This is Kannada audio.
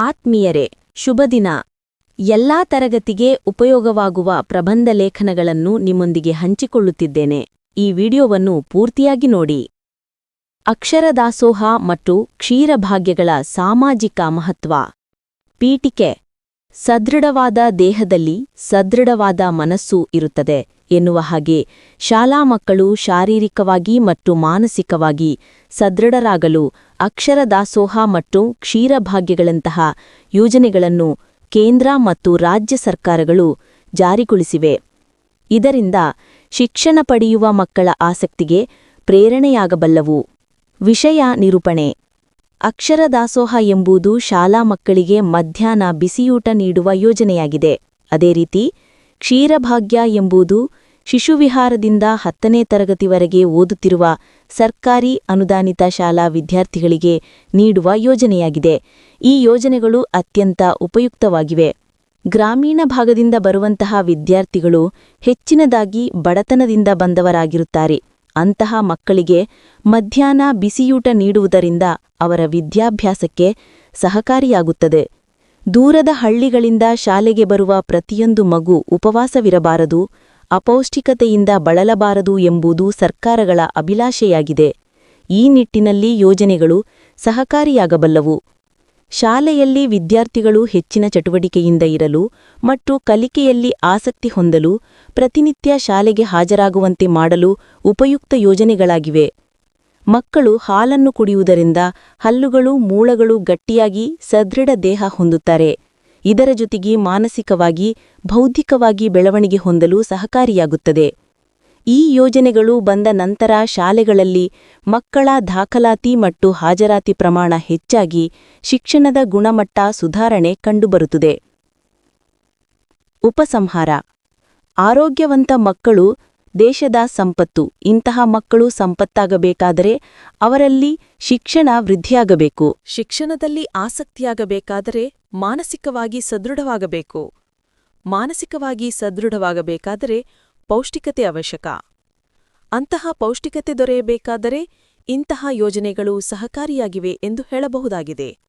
ಆತ್ಮೀಯರೇ ಶುಭದಿನ ಎಲ್ಲಾ ತರಗತಿಗೆ ಉಪಯೋಗವಾಗುವ ಪ್ರಬಂಧ ಲೇಖನಗಳನ್ನು ನಿಮ್ಮೊಂದಿಗೆ ಹಂಚಿಕೊಳ್ಳುತ್ತಿದ್ದೇನೆ. ಈ ವಿಡಿಯೋವನ್ನು ಪೂರ್ತಿಯಾಗಿ ನೋಡಿ. ಅಕ್ಷರದಾಸೋಹ ಮತ್ತು ಕ್ಷೀರಭಾಗ್ಯಗಳ ಸಾಮಾಜಿಕ ಮಹತ್ವ. ಪೀಠಿಕೆ. ಸದೃಢವಾದ ದೇಹದಲ್ಲಿ ಸದೃಢವಾದ ಮನಸ್ಸು ಇರುತ್ತದೆ ಎನ್ನುವ ಹಾಗೆ ಶಾಲಾ ಮಕ್ಕಳು ಶಾರೀರಿಕವಾಗಿ ಮತ್ತು ಮಾನಸಿಕವಾಗಿ ಸದೃಢರಾಗಲು ಅಕ್ಷರ ದಾಸೋಹ ಮತ್ತು ಕ್ಷೀರಭಾಗ್ಯಗಳಂತಹ ಯೋಜನೆಗಳನ್ನು ಕೇಂದ್ರ ಮತ್ತು ರಾಜ್ಯ ಸರ್ಕಾರಗಳು ಜಾರಿಗೊಳಿಸಿವೆ. ಇದರಿಂದ ಶಿಕ್ಷಣ ಪಡೆಯುವ ಮಕ್ಕಳ ಆಸಕ್ತಿಗೆ ಪ್ರೇರಣೆಯಾಗಬಲ್ಲವು. ವಿಷಯ ನಿರೂಪಣೆ. ಅಕ್ಷರದಾಸೋಹ ಎಂಬುದು ಶಾಲಾ ಮಕ್ಕಳಿಗೆ ಮಧ್ಯಾಹ್ನ ಬಿಸಿಯೂಟ ನೀಡುವ ಯೋಜನೆಯಾಗಿದೆ. ಅದೇ ರೀತಿ, ಕ್ಷೀರಭಾಗ್ಯ ಎಂಬುದು ಶಿಶುವಿಹಾರದಿಂದ ಹತ್ತನೇ ತರಗತಿವರೆಗೆ ಓದುತ್ತಿರುವ ಸರ್ಕಾರಿ ಅನುದಾನಿತ ಶಾಲಾ ವಿದ್ಯಾರ್ಥಿಗಳಿಗೆ ನೀಡುವ ಯೋಜನೆಯಾಗಿದೆ. ಈ ಯೋಜನೆಗಳು ಅತ್ಯಂತ ಉಪಯುಕ್ತವಾಗಿವೆ. ಗ್ರಾಮೀಣ ಭಾಗದಿಂದ ಬರುವಂತಹ ವಿದ್ಯಾರ್ಥಿಗಳು ಹೆಚ್ಚಿನದಾಗಿ ಬಡತನದಿಂದ ಬಂದವರಾಗಿರುತ್ತಾರೆ. ಅಂತಹ ಮಕ್ಕಳಿಗೆ ಮಧ್ಯಾಹ್ನ ಬಿಸಿಯೂಟ ನೀಡುವುದರಿಂದ ಅವರ ವಿದ್ಯಾಭ್ಯಾಸಕ್ಕೆ ಸಹಕಾರಿಯಾಗುತ್ತದೆ. ದೂರದ ಹಳ್ಳಿಗಳಿಂದ ಶಾಲೆಗೆ ಬರುವ ಪ್ರತಿಯೊಂದು ಮಗು ಉಪವಾಸವಿರಬಾರದು, ಅಪೌಷ್ಟಿಕತೆಯಿಂದ ಬಳಲಬಾರದು ಎಂಬುದು ಸರ್ಕಾರಗಳ ಅಭಿಲಾಷೆಯಾಗಿದೆ. ಈ ನಿಟ್ಟಿನಲ್ಲಿ ಯೋಜನೆಗಳು ಸಹಕಾರಿಯಾಗಬಲ್ಲವು. ಶಾಲೆಯಲ್ಲಿ ವಿದ್ಯಾರ್ಥಿಗಳು ಹೆಚ್ಚಿನ ಚಟುವಟಿಕೆಯಿಂದ ಇರಲು ಮತ್ತು ಕಲಿಕೆಯಲ್ಲಿ ಆಸಕ್ತಿ ಹೊಂದಲು ಪ್ರತಿನಿತ್ಯ ಶಾಲೆಗೆ ಹಾಜರಾಗುವಂತೆ ಮಾಡಲು ಉಪಯುಕ್ತ ಯೋಜನೆಗಳಾಗಿವೆ. ಮಕ್ಕಳು ಹಾಲನ್ನು ಕುಡಿಯುವುದರಿಂದ ಹಲ್ಲುಗಳು, ಮೂಳಗಳು ಗಟ್ಟಿಯಾಗಿ ಸದೃಢ ದೇಹ ಹೊಂದುತ್ತಾರೆ. ಇದರ ಜೊತೆಗೆ ಮಾನಸಿಕವಾಗಿ, ಬೌದ್ಧಿಕವಾಗಿ ಬೆಳವಣಿಗೆ ಹೊಂದಲು ಸಹಕಾರಿಯಾಗುತ್ತದೆ. ಈ ಯೋಜನೆಗಳು ಬಂದ ನಂತರ ಶಾಲೆಗಳಲ್ಲಿ ಮಕ್ಕಳ ದಾಖಲಾತಿ ಮತ್ತು ಹಾಜರಾತಿ ಪ್ರಮಾಣ ಹೆಚ್ಚಾಗಿ ಶಿಕ್ಷಣದ ಗುಣಮಟ್ಟ ಸುಧಾರಣೆ ಕಂಡುಬರುತ್ತದೆ. ಉಪಸಂಹಾರ. ಆರೋಗ್ಯವಂತ ಮಕ್ಕಳು ದೇಶದ ಸಂಪತ್ತು, ಇಂತಹ ಮಕ್ಕಳು ಸಂಪತ್ತಾಗಬೇಕಾದರೆ ಅವರಲ್ಲಿ ಶಿಕ್ಷಣ ವೃದ್ಧಿಯಾಗಬೇಕು. ಶಿಕ್ಷಣದಲ್ಲಿ ಆಸಕ್ತಿಯಾಗಬೇಕಾದರೆ ಮಾನಸಿಕವಾಗಿ ಸದೃಢವಾಗಬೇಕು. ಮಾನಸಿಕವಾಗಿ ಸದೃಢವಾಗಬೇಕಾದರೆ ಪೌಷ್ಟಿಕತೆ ಅವಶ್ಯಕ. ಅಂತಹ ಪೌಷ್ಟಿಕತೆ ದೊರೆಯಬೇಕಾದರೆ ಇಂತಹ ಯೋಜನೆಗಳು ಸಹಕಾರಿಯಾಗಿವೆ ಎಂದು ಹೇಳಬಹುದಾಗಿದೆ.